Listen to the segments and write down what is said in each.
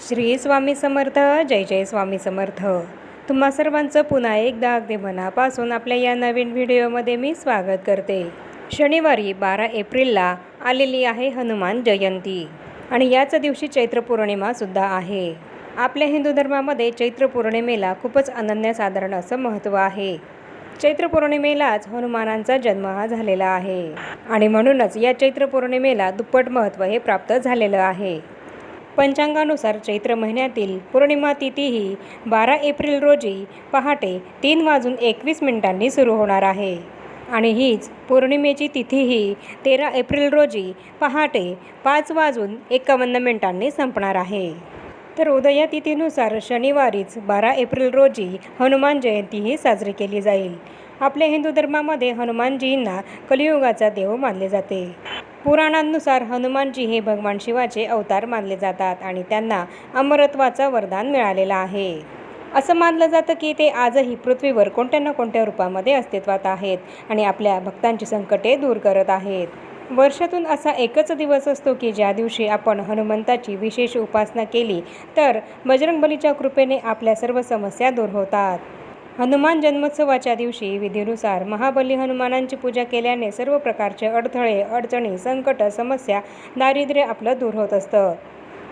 श्री स्वामी समर्थ जय जय स्वामी समर्थ. तुम्हा सर्वांचं पुन्हा एकदा अगदी मनापासून आपल्या या नवीन व्हिडिओमध्ये मी स्वागत करते. शनिवारी बारा एप्रिलला आलेली आहे हनुमान जयंती आणि याच दिवशी चैत्र पौर्णिमासुद्धा आहे. आपल्या हिंदू धर्मामध्ये चैत्र पौर्णिमेला खूपच अनन्यसाधारण असं महत्त्व आहे. चैत्र पौर्णिमेलाच हनुमानांचा जन्म हा झालेला आहे आणि म्हणूनच या चैत्र पौर्णिमेला दुप्पट महत्त्व हे प्राप्त झालेलं आहे. पंचांगानुसार चैत्र महिन्यातील पौर्णिमा तिथी ही बारा एप्रिल रोजी पहाटे तीन वाजून एकवीस मिनिटांनी सुरू होणार आहे. आणि हीच पौर्णिमेची तिथी ही तेरा एप्रिल रोजी पहाटे पाच वाजून एकावन्न मिनिटांनी संपणार आहे. तर उदया तिथीनुसार शनिवारीच बारा एप्रिल रोजी हनुमान जयंती ही साजरी केली जाईल. आपल्या हिंदू धर्मामध्ये हनुमानजींना कलियुगाचा देव मानले जाते. पुराणांनुसार हनुमानजी हे भगवान शिवाचे अवतार मानले जातात आणि त्यांना अमरत्वाचं वरदान मिळालेलं आहे. असं मानलं जातं की ते आजही पृथ्वीवर कोणत्या ना कोणत्या रूपामध्ये अस्तित्वात आहेत आणि आपल्या भक्तांची संकटे दूर करत आहेत. वर्षातून असा एकच दिवस असतो की ज्या दिवशी आपण हनुमंताची विशेष उपासना केली तर बजरंगबलीच्या कृपेने आपल्या सर्व समस्या दूर होतात. हनुमान जन्मोत्सवाच्या दिवशी विधीनुसार महाबली हनुमानांची पूजा केल्याने सर्व प्रकारचे अडथळे अडचणी संकट समस्या दारिद्र्य आपलं दूर होत असतं.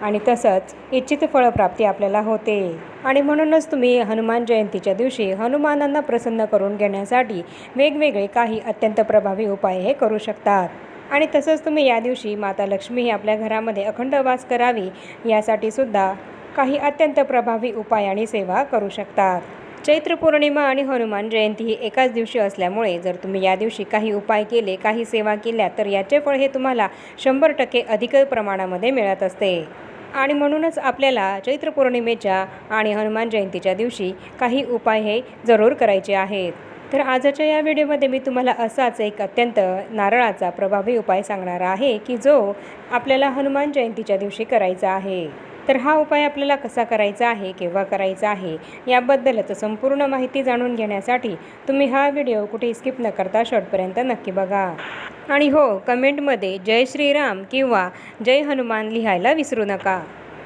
आणि तसंच इच्छित फळप्राप्ती आपल्याला होते. आणि म्हणूनच तुम्ही हनुमान जयंतीच्या दिवशी हनुमानांना प्रसन्न करून घेण्यासाठी वेगवेगळे काही अत्यंत प्रभावी उपाय हे करू शकतात. आणि तसंच तुम्ही या दिवशी माता लक्ष्मी ही आपल्या घरामध्ये अखंड वास करावी यासाठी सुद्धा काही अत्यंत प्रभावी उपाय आणि सेवा करू शकतात. चैत्र पौर्णिमा आणि हनुमान जयंती ही एकाच दिवशी असल्यामुळे जर तुम्ही या दिवशी काही उपाय केले काही सेवा केल्या तर याचे फळ हे तुम्हाला शंभर टक्के अधिक प्रमाणामध्ये मिळत असते. आणि म्हणूनच आपल्याला चैत्र पौर्णिमेच्या आणि हनुमान जयंतीच्या दिवशी काही उपाय हे जरूर करायचे आहेत. तर आजच्या या व्हिडिओमध्ये मी तुम्हाला असाच एक अत्यंत नारळाचा प्रभावी उपाय सांगणार आहे की जो आपल्याला हनुमान जयंतीच्या दिवशी करायचा आहे. तर हा उपाय आपल्याला कसा करायचा आहे केव्हा करायचा आहे याबद्दलच संपूर्ण माहिती जाणून घेण्यासाठी तुम्ही हा व्हिडिओ कुठे स्किप न करता शेवटपर्यंत नक्की बघा. आणि हो कमेंटमध्ये जय श्रीराम किंवा जय हनुमान लिहायला विसरू नका.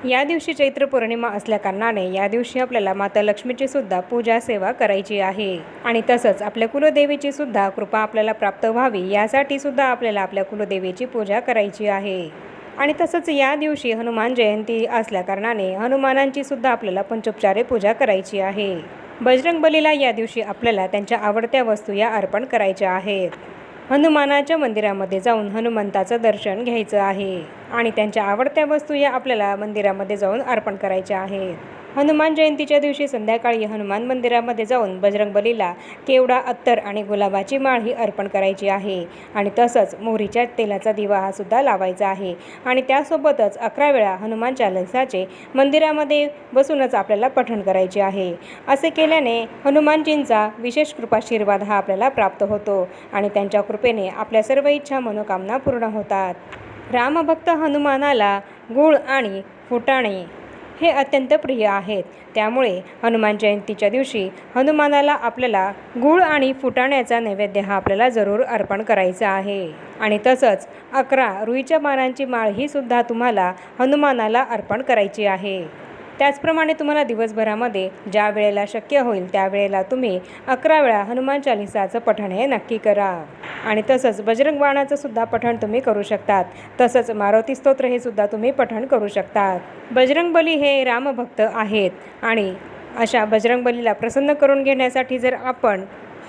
या दिवशी चैत्र पौर्णिमा असल्याकारणाने या दिवशी आपल्याला माता लक्ष्मीची सुद्धा पूजा सेवा करायची आहे. आणि तसंच आपल्या कुलदेवीची सुद्धा कृपा आपल्याला प्राप्त व्हावी यासाठी सुद्धा आपल्याला आपल्या कुलदेवीची पूजा करायची आहे. आणि तसंच या दिवशी हनुमान जयंती असल्याकारणाने हनुमानांची सुद्धा आपल्याला पंचोपचारे पूजा करायची आहे. बजरंगबलीला या दिवशी आपल्याला त्यांच्या आवडत्या वस्तू या अर्पण करायच्या आहेत. हनुमानाच्या मंदिरामध्ये जाऊन हनुमंताचं दर्शन घ्यायचं आहे. आणि त्यांच्या आवडत्या वस्तू या आपल्याला मंदिरामध्ये जाऊन अर्पण करायच्या आहेत. हनुमान जयंतीच्या दिवशी संध्याकाळी हनुमान मंदिरामध्ये जाऊन बजरंगबलीला केवडा अत्तर आणि गुलाबाची माळ ही अर्पण करायची आहे. आणि तसंच मोहरीच्या तेलाचा दिवा हा सुद्धा लावायचा आहे. आणि त्यासोबतच अकरा वेळा हनुमान चालिसाचे मंदिरामध्ये बसूनच आपल्याला पठण करायचे आहे. असे केल्याने हनुमानजींचा विशेष कृपाशीर्वाद हा आपल्याला प्राप्त होतो आणि त्यांच्या कृपेने आपल्या सर्व इच्छा मनोकामना पूर्ण होतात. रामभक्त हनुमानाला गूळ आणि फुटाणे हे अत्यंत प्रिय आहेत. त्यामुळे हनुमान जयंतीच्या दिवशी हनुमानाला आपल्याला गूळ आणि फुटाण्याचा नैवेद्य हा आपल्याला जरूर अर्पण करायचा आहे. आणि तसंच अकरा रुईच्या पानांची माळ ही सुद्धा तुम्हाला हनुमानाला अर्पण करायची आहे. त्याचप्रमाणे तुम्हाला दिवसभरामध्ये ज्या वेळेला शक्य होईल त्यावेळेला तुम्ही अकरा वेळा हनुमान चालिसाचं पठण हे नक्की करा. आणि तसंच बजरंग बाणाचं सुद्धा पठण तुम्ही करू शकतात. तसंच मारुती स्तोत्र हे सुद्धा तुम्ही पठण करू शकतात. बजरंगबली हे रामभक्त आहेत. आणि अशा बजरंगबलीला प्रसन्न करून घेण्यासाठी जर आपण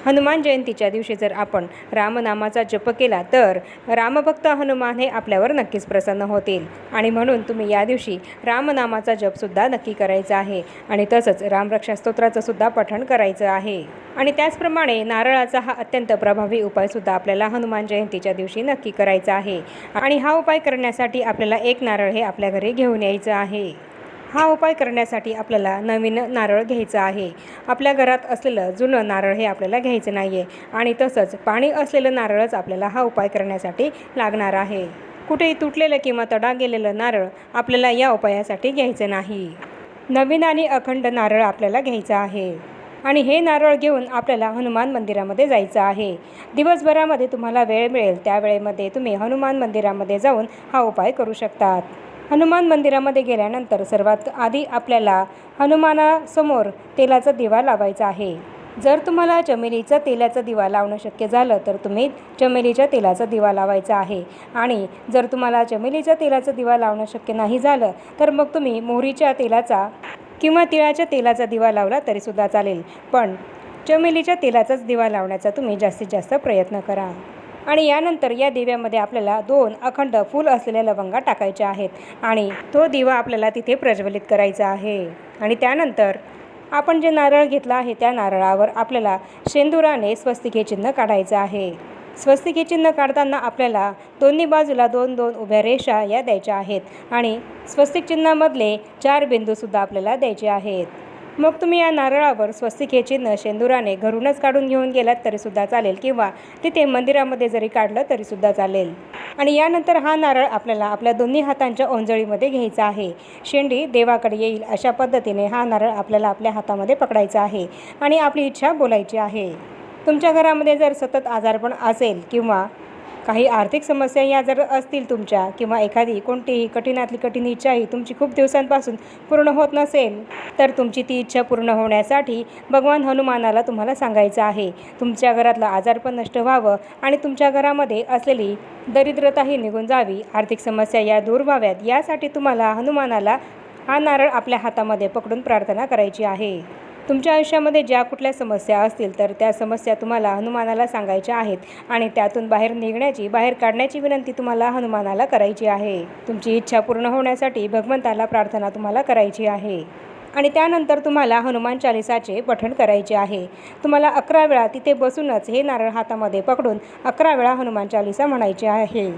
हनुमान जयंतीच्या दिवशी जर आपण रामनामाचा जप केला तर रामभक्त हनुमान हे आपल्यावर नक्कीच प्रसन्न होतील. आणि म्हणून तुम्ही या दिवशी रामनामाचा जपसुद्धा नक्की करायचा आहे. आणि तसंच रामरक्षा स्तोत्राचं सुद्धा पठण करायचं आहे. आणि त्याचप्रमाणे नारळाचा हा अत्यंत प्रभावी उपायसुद्धा आपल्याला हनुमान जयंतीच्या दिवशी नक्की करायचा आहे. आणि हा उपाय करण्यासाठी आपल्याला एक नारळ हे आपल्या घरी घेऊन यायचं आहे. हा उपाय करण्यासाठी आपल्याला नवीन नारळ घ्यायचं आहे. आपल्या घरात असलेलं जुनं नारळ हे आपल्याला घ्यायचं नाही आहे आणि तसंच पाणी असलेलं नारळच आपल्याला हा उपाय करण्यासाठी लागणार आहे. कुठेही तुटलेलं किंवा तडा गेलेलं नारळ आपल्याला या उपायासाठी घ्यायचं नाही. नवीन आणि अखंड नारळ आपल्याला घ्यायचं आहे. आणि हे नारळ घेऊन आपल्याला हनुमान मंदिरामध्ये जायचं आहे. दिवसभरामध्ये तुम्हाला वेळ मिळेल त्या वेळेमध्ये तुम्ही हनुमान मंदिरामध्ये जाऊन हा उपाय करू शकतात. हनुमान मंदिरामध्ये गेल्यानंतर सर्वात आधी आपल्याला हनुमानासमोर तेलाचा दिवा लावायचा आहे. जर तुम्हाला चमेलीचा तेलाचा दिवा लावणं शक्य झालं तर तुम्ही चमेलीच्या तेलाचा दिवा लावायचा आहे. आणि जर तुम्हाला चमेलीच्या तेलाचा दिवा लावणं शक्य नाही झालं तर मग तुम्ही मोहरीच्या तेलाचा किंवा तिळाच्या तेलाचा दिवा लावला तरीसुद्धा चालेल. पण चमेलीच्या तेलाचाच दिवा लावण्याचा तुम्ही जास्तीत जास्त प्रयत्न करा. आणि यानंतर या दिव्यामध्ये आपल्याला दोन अखंड फूल असलेल्या लवंगा टाकायच्या आहेत आणि तो दिवा आपल्याला तिथे प्रज्वलित करायचा आहे. आणि त्यानंतर आपण जे नारळ घेतला आहे त्या नारळावर आपल्याला शेंदुराने स्वस्तिके चिन्ह काढायचं आहे. स्वस्तिके चिन्ह काढताना आपल्याला दोन्ही बाजूला दोन दोन उभ्या रेषा या द्यायच्या आहेत आणि स्वस्तिक चिन्हामधले चार बिंदूसुद्धा आपल्याला द्यायचे आहेत. मग तुम्ही या नारळावर स्वस्तिकेची न चिन्ह शेंदुराने घरूनच काढून घेऊन गेलात तरीसुद्धा चालेल किंवा तिथे मंदिरामध्ये जरी काढलं तरीसुद्धा चालेल. आणि यानंतर हा नारळ आपल्याला आपल्या दोन्ही हातांच्या ओंजळीमध्ये घ्यायचा आहे. शेंडी देवाकडे येईल अशा पद्धतीने हा नारळ आपल्याला आपल्या हातामध्ये पकडायचा आहे आणि आपली इच्छा बोलायची आहे. तुमच्या घरामध्ये जर सतत आजारपण असेल किंवा काही आर्थिक समस्या या जर असतील तुमच्या किंवा एखादी कोणतीही कठीणातली कठीण इच्छाही तुमची खूप दिवसांपासून पूर्ण होत नसेल तर तुमची ती इच्छा पूर्ण होण्यासाठी भगवान हनुमानाला तुम्हाला सांगायचं आहे. तुमच्या घरातलं आजारपण नष्ट व्हावं आणि तुमच्या घरामध्ये असलेली दरिद्रताही निघून जावी. आर्थिक समस्या या दूर व्हाव्यात यासाठी तुम्हाला हनुमानाला हा नारळ आपल्या हातामध्ये पकडून प्रार्थना करायची आहे. तुमच्या आयुष्यामध्ये ज्या कुठल्या समस्या असतील तर त्या समस्या तुम्हाला हनुमानाला सांगायच्या आहेत आणि त्यातून बाहेर निघण्याची बाहेर काढण्याची विनंती तुम्हाला हनुमानाला करायची आहे. तुमची इच्छा पूर्ण होण्यासाठी भगवंताला प्रार्थना तुम्हाला करायची आहे. आणि त्यानंतर तुम्हाला हनुमान चालिसाचे पठण करायचे आहे. तुम्हाला अकरा वेळा तिथे बसूनच हे नारळ हातामध्ये पकडून अकरा वेळा हनुमान चालिसा म्हणायचे आहे.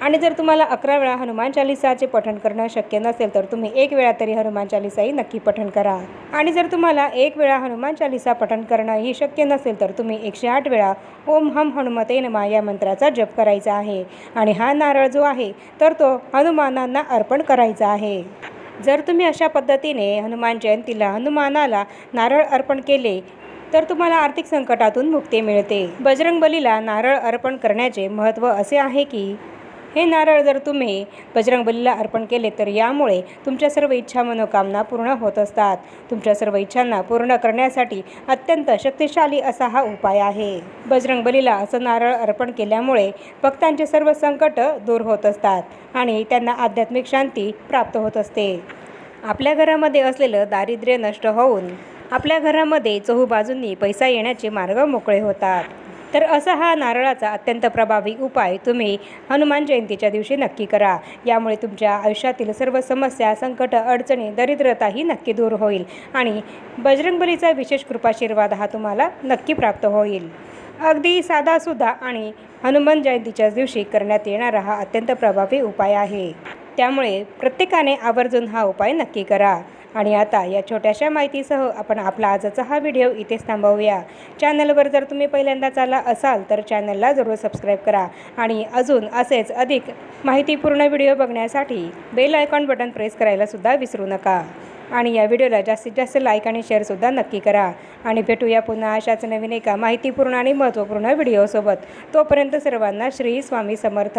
आणि जर तुम्हाला अकरा वेळा हनुमान चालिसाचे पठण करणं शक्य नसेल तर तुम्ही एक वेळा तरी हनुमान चालिसाही नक्की पठण करा. आणि जर तुम्हाला एक वेळा हनुमान चालिसा पठण करणंही शक्य नसेल तर तुम्ही एकशे आठ वेळा ओम हम हनुमते नमा या मंत्राचा जप करायचा आहे. आणि हा नारळ जो आहे तर तो हनुमानांना अर्पण करायचा आहे. जर तुम्ही अशा पद्धतीने हनुमान जयंतीला हनुमानाला नारळ अर्पण केले तर तुम्हाला आर्थिक संकटातून मुक्ती मिळते. बजरंगबलीला नारळ अर्पण करण्याचे महत्त्व असे आहे की हे नारळ जर तुम्ही बजरंगबलीला अर्पण केले तर यामुळे तुमच्या सर्व इच्छा मनोकामना पूर्ण होत असतात. तुमच्या सर्व इच्छांना पूर्ण करण्यासाठी अत्यंत शक्तिशाली असा हा उपाय आहे. बजरंगबलीला असं नारळ अर्पण केल्यामुळे भक्तांचे सर्व संकट दूर होत असतात आणि त्यांना आध्यात्मिक शांती प्राप्त होत असते. आपल्या घरामध्ये असलेलं दारिद्र्य नष्ट होऊन आपल्या घरामध्ये चहूबाजूंनी पैसा येण्याचे मार्ग मोकळे होतात. तर असा हा नारळाचा अत्यंत प्रभावी उपाय तुम्ही हनुमान जयंतीच्या दिवशी नक्की करा. यामुळे तुमच्या आयुष्यातील सर्व समस्या संकट अडचणी दरिद्रताही नक्की दूर होईल आणि बजरंगबलीचा विशेष कृपाशीर्वाद हा तुम्हाला नक्की प्राप्त होईल. अगदी साधासुद्धा आणि हनुमान जयंतीच्याच दिवशी करण्यात येणारा हा अत्यंत प्रभावी उपाय आहे. त्यामुळे प्रत्येकाने आवर्जून हा उपाय नक्की करा. आणि आता या छोट्याशा माहितीसह आपण आपला आजचा हा व्हिडिओ इथेच थांबवूया. चॅनलवर जर तुम्ही पहिल्यांदाच आला असाल तर चॅनलला जरूर सबस्क्राईब करा आणि अजून असेच अधिक माहितीपूर्ण व्हिडिओ बघण्यासाठी बेल आयकॉन बटन प्रेस करायलासुद्धा विसरू नका. आणि या व्हिडिओला जास्तीत जास्त लाईक आणि शेअरसुद्धा नक्की करा. आणि भेटूया पुन्हा अशाच नवीन एका माहितीपूर्ण आणि महत्त्वपूर्ण व्हिडिओसोबत. तोपर्यंत सर्वांना श्री स्वामी समर्थ.